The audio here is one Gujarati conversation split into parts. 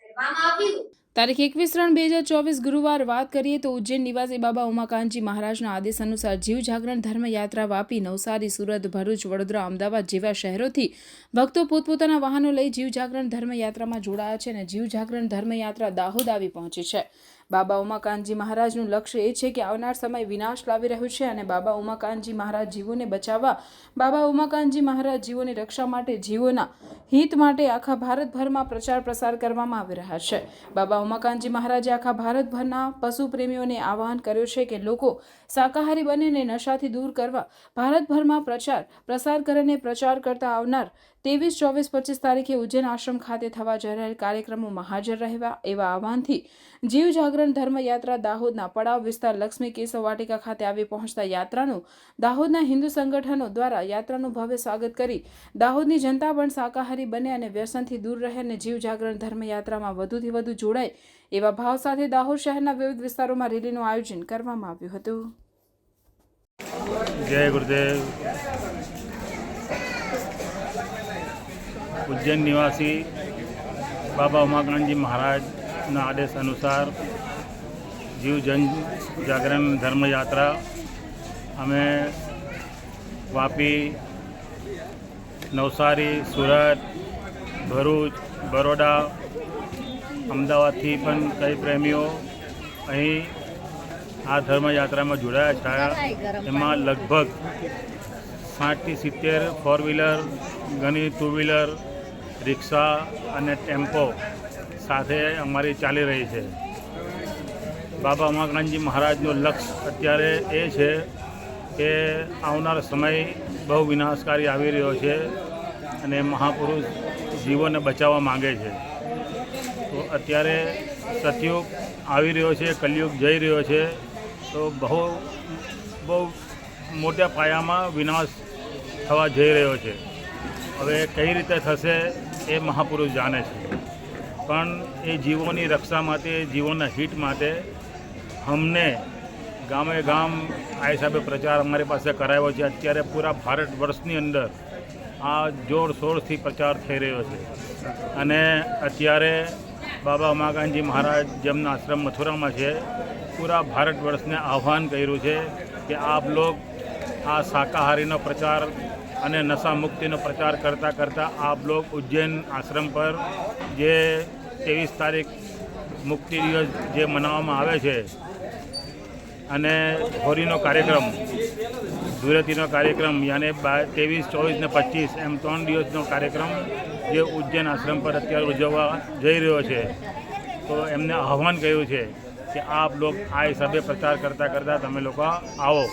ધર્મયાત્રા આવ્યું. તારીખ એકવીસ ત્રણ બે હજાર ચોવીસ ગુરુવાર વાત કરીએ તો ઉજ્જૈન નિવાસી બાબા ઉમાકાંતજી મહારાજના આદેશ અનુસાર જીવ જાગરણ ધર્મ યાત્રા વાપી નવસારી, સુરત, ભરૂચ, વડોદરા, અમદાવાદ જેવા શહેરોથી ભક્તો પોતપોતાના વાહનો લઈ જીવ જાગરણ ધર્મ યાત્રામાં જોડાયા છે અને જીવ જાગરણ ધર્મ યાત્રા દાહોદ આવી પહોંચી છે. બાબા ઉમાકાંતજી મહારાજનું લક્ષ્ય એ છે કે આવનાર સમય વિનાશ લાવી રહ્યું છે અને બાબા ઉમાકાંતજી મહારાજ જીવોને બચાવવા, બાબા ઉમાકાંતજી મહારાજ જીવોની રક્ષા માટે, જીવોના હિત માટે આખા ભારતભરમાં પ્રચાર પ્રસાર કરવામાં આવી રહ્યા છે. બાબા ઉમાકાંતજી મહારાજે આખા ભારતભરના પશુ પ્રેમીઓને આહવાન કર્યું છે કે લોકો શાકાહારી બનીને નશાથી દૂર કરવા, ભારતભરમાં પ્રચાર, પ્રસાર કરીને પ્રચાર કરતા આવનાર ત્રેવીસ, ચોવીસ, પચીસ તારીખે ઉજ્જૈન આશ્રમ ખાતે થવા જઈ રહેલ કાર્યક્રમોમાં હાજર રહેવા એવા આહવાનથી જીવ જાગરણ ધર્મયાત્રા દાહોદના પડાવ વિસ્તાર લક્ષ્મી કેશવ વાટિકા ખાતે આવી પહોંચતા યાત્રાનું, દાહોદના હિન્દુ સંગઠનો દ્વારા યાત્રાનું ભવ્ય સ્વાગત કરી દાહોદની જનતા પણ શાકાહારી બને અને વ્યસનથી દૂર રહે અને જીવ જાગરણ ધર્મયાત્રામાં વધુથી વધુ જોડાય એવા ભાવ સાથે દાહોદ શહેરના વિવિધ વિસ્તારોમાં રેલીનું આયોજન કરવામાં આવ્યું હતું. જય ગુરુદેવ. ઉજ્જૈન નિવાસી બાબા ઉમાકાંતજી મહારાજના આદેશ અનુસાર જીવ જન જાગરણ ધર્મયાત્રા અમે વાપી, નવસારી, સુરત, ભરૂચ, બરોડા, અમદાવાદથી પણ કઈ પ્રેમીઓ અહીં આ ધર્મયાત્રામાં જોડાયા છે. એમાં લગભગ સાઠથી સિત્તેર ફોર વ્હીલર ઘણી ટુ વ્હીલર રિક્ષા અને ટેમ્પો સાથે અમારી ચાલી રહી છે. બાબા ઉમાકાંતજી મહારાજનું લક્ષ્ય અત્યારે એ છે કે આવનાર સમય બહુ વિનાશકારી આવી રહ્યો છે અને મહાપુરુષ જીવોને બચાવવા માગે છે. તો અત્યારે સતયુગ આવી રહ્યો છે, કલયુગ જઈ રહ્યો છે, તો બહુ બહુ મોટા પાયામાં વિનાશ થવા જઈ રહ્યો છે. હવે કઈ રીતે થશે એ મહાપુરુષ જાણે છે. પણ એ જીવોની રક્ષા માટે, જીવોના હિત માટે અમને ગામે ગામ આ હિસાબે પ્રચાર અમારી પાસે કરાયો છે. અત્યારે પૂરા ભારત વર્ષની અંદર આ જોરશોરથી પ્રચાર થઈ રહ્યો છે. અને અત્યારે બાબા ઉમાકાંતજી મહારાજ જેમના આશ્રમ મથુરામાં છે, પૂરા ભારત વર્ષને આહ્વાન કર્યું છે કે આપ લોક આ શાકાહારીનો પ્રચાર અને નશા મુક્તિનો પ્રચાર કરતાં કરતાં આપ લોગ ઉજ્જૈન આશ્રમ પર જે ત્રેવીસ તારીખ મુક્તિ દિવસ જે મનાવવામાં આવે છે અને હોળીનો કાર્યક્રમ, ધૂળેટીનો કાર્યક્રમ, યાને ત્રેવીસ, ચોવીસ ને પચીસ એમ ત્રણ દિવસનો કાર્યક્રમ જે ઉજ્જૈન આશ્રમ પર અત્યારે ઉજવવા જઈ રહ્યો છે. તો એમને આહ્વાન કર્યું છે કે આપ લોગ આ હિસાબે પ્રચાર કરતાં કરતાં તમે લોકો આવો.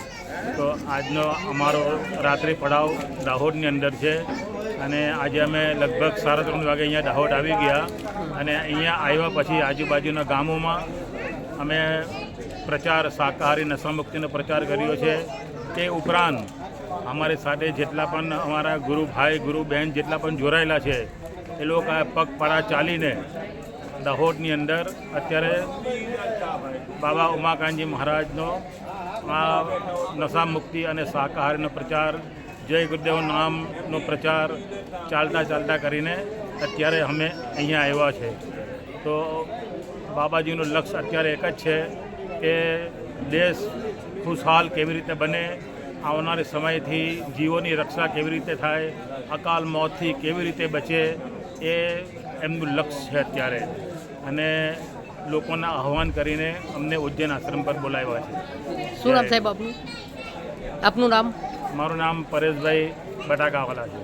તો આજનો અમારો રાત્રિ પડાવ દાહોદની અંદર છે. અને આજે અમે લગભગ સાડા ત્રણ વાગે અહીંયા દાહોદ આવી ગયા. અને અહીંયા આવ્યા પછી આજુબાજુના ગામોમાં અમે પ્રચાર શાકાહારી નશામુક્તિનો પ્રચાર કર્યો છે તે ઉપરાંત અમારી સાથે જેટલા પણ અમારા ગુરુ ભાઈ ગુરુ બહેન જેટલા પણ જોડાયેલા છે, એ લોકો પગપાળા ચાલીને દાહોદની અંદર અત્યારે બાબા ઉમાકાંતજી મહારાજનો આ નશા મુક્તિ અને શાકાહારીનો પ્રચાર, જય ગુરુદેવ નામનો પ્રચાર ચાલતા ચાલતા કરીને અત્યારે અમે અહીંયા આવ્યા છે. તો બાબાજીનું લક્ષ્ય અત્યારે એક જ છે કે દેશ ખુશહાલ કેવી રીતે બને, આવનારી સમયથી જીવોની રક્ષા કેવી રીતે થાય, અકાલ મોતથી કેવી રીતે બચે એ એમનું લક્ષ્ય છે અત્યારે. અને લોકોના આહવાન કરીને અમને ઉજ્જૈન આશ્રમ પર બોલાવ્યા છે. શું નામ સાહેબ આપનું? આપનું નામ? મારું નામ પરેશભાઈ બટાકાવાલા છે.